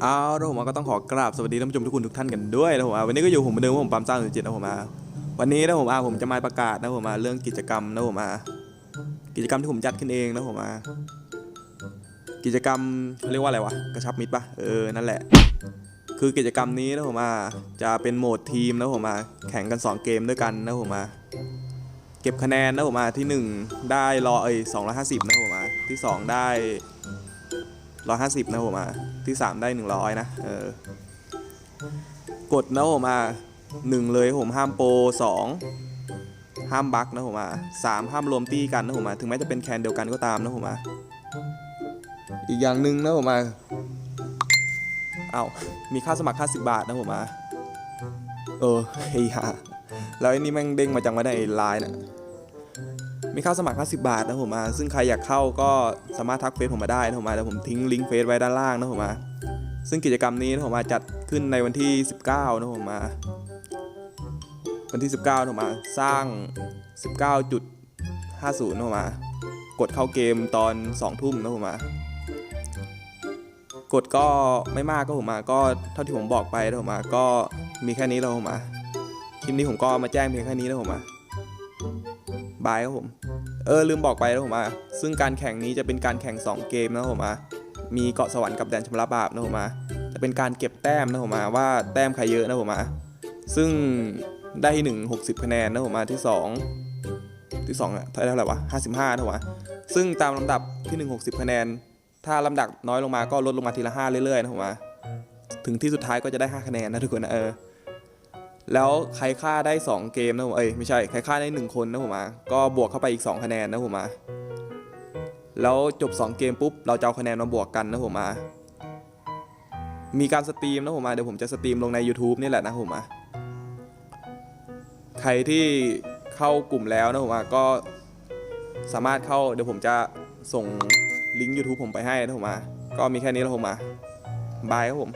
เอาแล้วผมก็ต้องขอกราบสวัสดีท่านผู้ชมทุกคนทุกท่านกันด้วยนะผมอะวันนี้ก็อยู่ผมเหมือนเดิมผมปั๊มสร้างสุจิตนะผมอะวันนี้นะผมอะผมจะมาประกาศนะผมอะเรื่องกิจกรรมนะผมอะกิจกรรมที่ผมจัดขึ้นเองนะผมอะกิจกรรมเขาเรียกว่าอะไรวะกระชับมิตรปะเออนั่นแหละ คือกิจกรรมนี้นะผมอะจะเป็นโหมดทีมนะผมอะแข่งกันสองเกมด้วยกันนะผมอะเก็บคะแนนนะผมอะที่หนึ่งได้รอเอ้ยสองร้อยห้าสิบนะผมอะที่สองได้ ร้อยห้าสิบนะผมอะที่สามได้หนึ่งร้อยนะเออกดนะผมอะหนึ่งเลยผมห้ามโปรสองห้ามบักนะผมอะสามห้ามรวมตี้กันนะผมอะถึงแม้จะเป็นแคนเดียวกันก็ตามนะผมอะอีกอย่างหนึ่งนะผมอะเอ้ามีค่าสมัครค่าสิบบาทนะผมอะเออเฮียแล้วไอ้นี่แม่งเด้งมาจังว่าได้ไอ้ไลน์น่ะ มีค่าสมัคร50 บาทนะผมมาซึ่งใครอยากเข้าก็สามารถทักเฟซผมมาได้นะผมมาแล้วผมทิ้งลิงก์เฟซไว้ด้านล่างนะผมมา ซึ่งกิจกรรมนี้นะผมมาจัดขึ้นในวันที่ 19นะผมมา วันที่ 19นะผมมาสร้าง 19.50นะผมมากดเข้าเกมตอน 2 ทุ่มนะผมมากดก็ไม่มากก็ผมมาก็เท่าที่ผมบอกไปนะผมมาก็มีแค่นี้แล้วผมมาคลิปนี้ผมก็มาแจ้งเพียงแค่นี้นะผมมา บายครับผม เออ ลืมบอกไปนะผมอะ ซึ่งการแข่งนี้จะเป็นการแข่ง 2 เกมนะผมอะ มีเกาะสวรรค์กับแดนชำระบาปนะผมอะ จะเป็นการเก็บแต้มนะผมอะว่าแต้มใครเยอะนะผมอะ ซึ่งได้ที่หนึ่งหกสิบคะแนนนะผมอะที่สองที่สองอะเท่าไหร่วะห้าสิบห้านะผมอะ ซึ่งตามลำดับที่หนึ่งหกสิบคะแนน ถ้าลำดับน้อยลงมาก็ลดลงมาทีละห้าเรื่อยๆนะผมอะ ถึงที่สุดท้ายก็จะได้ห้าคะแนนนะทุกคนนะเออ แล้วใครฆ่าได้ 2 เกมนะผมเอ้ยไม่ใช่ใครฆ่าได้ 1 คนนะผมอะก็บวกเข้าไปอีก 2 คะแนนนะผมอะแล้วจบ 2 เกมปุ๊บเราจะเอาคะแนนมาบวกกันนะผมอะมีการสตรีมนะผมอะเดี๋ยวผมจะสตรีมลงใน YouTube นี่แหละนะผมอะใครที่เข้ากลุ่มแล้วนะผมอะก็สามารถเข้าเดี๋ยวผมจะส่งลิงก์ YouTube ผมไปให้นะผมอะก็มีแค่นี้แล้วผมอะบายครับผม